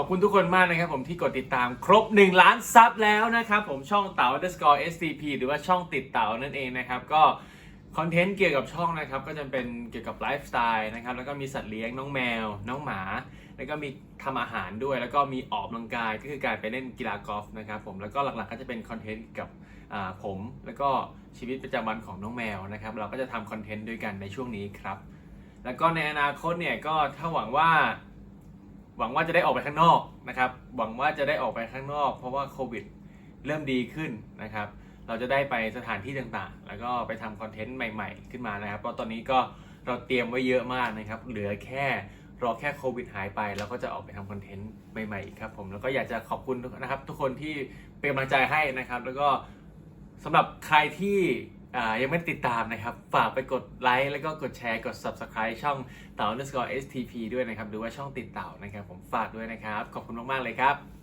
ขอบคุณทุกคนมากนะครับผมที่กดติดตามครบ 1 ล้านซับแล้วนะครับผมช่องเต๋า underscore stp หรือว่าช่องติดเต๋านั่นเองนะครับก็คอนเทนต์เกี่ยวกับช่องนะครับก็จะเป็นเกี่ยวกับไลฟ์สไตล์นะครับแล้วก็มีสัตว์เลี้ยงน้องแมว น้องหมา แล้วก็มีทำอาหารด้วย แล้วก็มีออกกำลังกายก็คือการไปเล่นกีฬากอล์ฟนะครับผมแล้วก็หลักๆก็จะเป็นคอนเทนต์กับผมแล้วก็ชีวิตประจำวันของน้องแมวนะครับเราก็จะทำคอนเทนต์ด้วยกันในช่วงนี้ครับแล้วก็ในอนาคตเนี่ยก็ถ้าหวังว่า หวังว่าจะได้ออกไปข้างนอกนะครับ หวังว่าจะได้ออกไปข้างนอก เพราะว่าโควิดเริ่มดีขึ้นนะครับ เราจะได้ไปสถานที่ต่างๆ แล้วก็ไปทำคอนเทนต์ใหม่ๆ ขึ้นมานะครับ เพราะตอนนี้ก็เราเตรียมไว้เยอะมากนะครับ เหลือแค่รอแค่โควิดหายไปแล้วก็จะออกไปทำคอนเทนต์ใหม่ๆอีกครับผม แล้วก็อยากจะขอบคุณนะครับ ทุกคนที่เป็นกำลังใจให้นะครับ แล้วก็สำหรับใครที่ ยังไม่ติดตามนะครับ ฝากไปกดไลค์แล้วก็กดแชร์กด subscribe ช่องเต่า underscore stp ด้วยนะครับหรือว่าช่องติดเต่านะครับ ผมฝากด้วยนะครับ ขอบคุณมาก ๆ เลยครับ